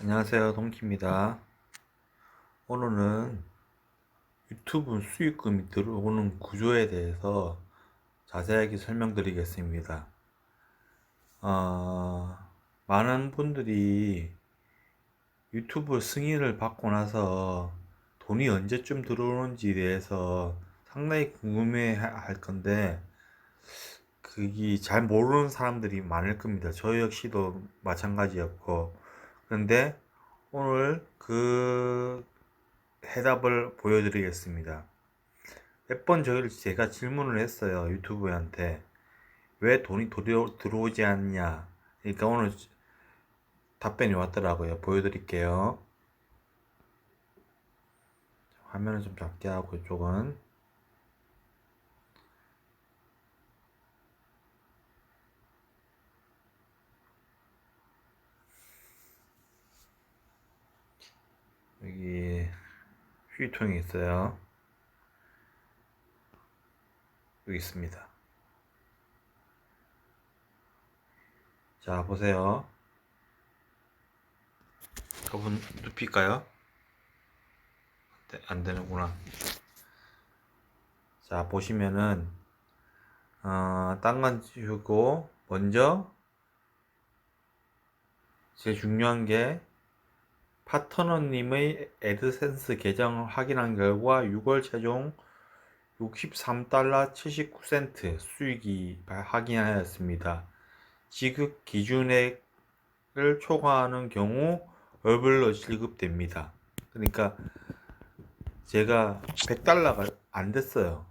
안녕하세요 동키입니다. 오늘은 유튜브 수익금이 들어오는 구조에 대해서 자세하게 설명드리겠습니다. 어, 많은 분들이 유튜브 승인을 받고 나서 돈이 언제쯤 들어오는지에 대해서 상당히 궁금해 할 건데 그게 잘 모르는 사람들이 많을 겁니다 저 역시도 마찬가지였고 그런데 오늘 그 해답을 보여드리겠습니다. 몇 번 저희를 제가 질문을 했어요. 유튜브한테. 왜 돈이 들어, 들어오지 않냐. 그러니까 오늘 답변이 왔더라고요. 보여드릴게요. 화면을 좀 작게 하고 이쪽은. 여기 휴지통이 있어요. 여기 있습니다. 자, 보세요. 저분 눕힐까요? 네, 안 되는구나. 자, 보시면은, 어, 딴건 지우고, 먼저, 제일 중요한 게, 파트너님의 애드센스 계정을 확인한 결과 6월 최종 63달러 79센트 수익이 확인하였습니다. 지급 기준액을 초과하는 경우 월별로 지급됩니다. 그러니까 제가 100달러가 안 됐어요.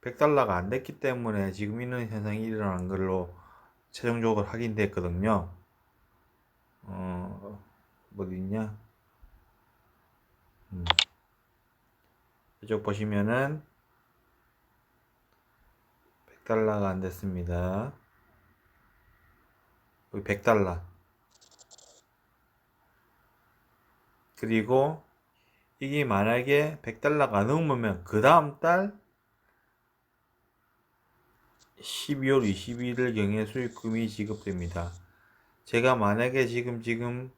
100달러가 안 됐기 때문에 지금 있는 현상이 일어난 걸로 최종적으로 확인됐거든요. 어, 어디 있냐? 음. 이쪽 보시면은 100달러가 안 됐습니다. 여기 100달러. 그리고 이게 만약에 100달러가 넘으면 그 다음 달 12월 22일 경에 수익금이 지급됩니다. 제가 만약에 지금 지금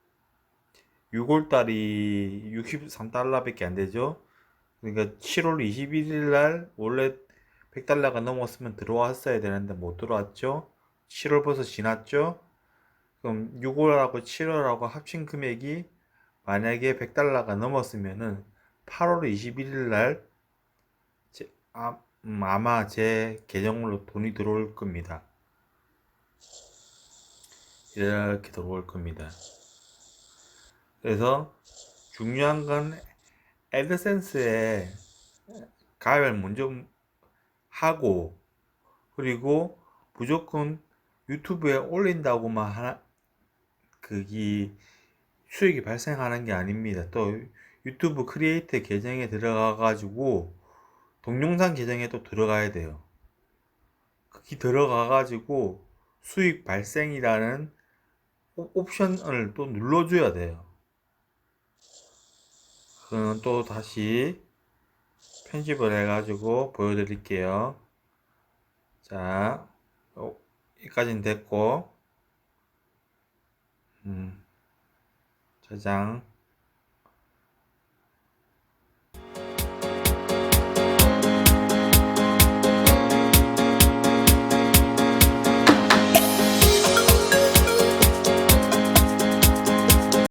6월 달이 63달러밖에 안 되죠. 그러니까 7월 21일 날 원래 100달러가 넘었으면 들어왔어야 되는데 못 들어왔죠. 7월 벌써 지났죠. 그럼 6월하고 7월하고 합친 금액이 만약에 100달러가 넘었으면은 8월 21일 날 제, 아, 음, 아마 제 계정으로 돈이 들어올 겁니다. 이렇게 들어올 겁니다. 그래서 중요한 건 애드센스에 가입을 먼저 하고 그리고 무조건 유튜브에 올린다고만 하나 그기 수익이 발생하는 게 아닙니다. 또 유튜브 크리에이터 계정에 들어가 가지고 동영상 계정에 또 들어가야 돼요. 거기 들어가 가지고 수익 발생이라는 옵션을 또 눌러줘야 돼요. 그건 또 다시 편집을 해가지고 보여드릴게요. 자, 어, 여기까지는 됐고, 음, 저장.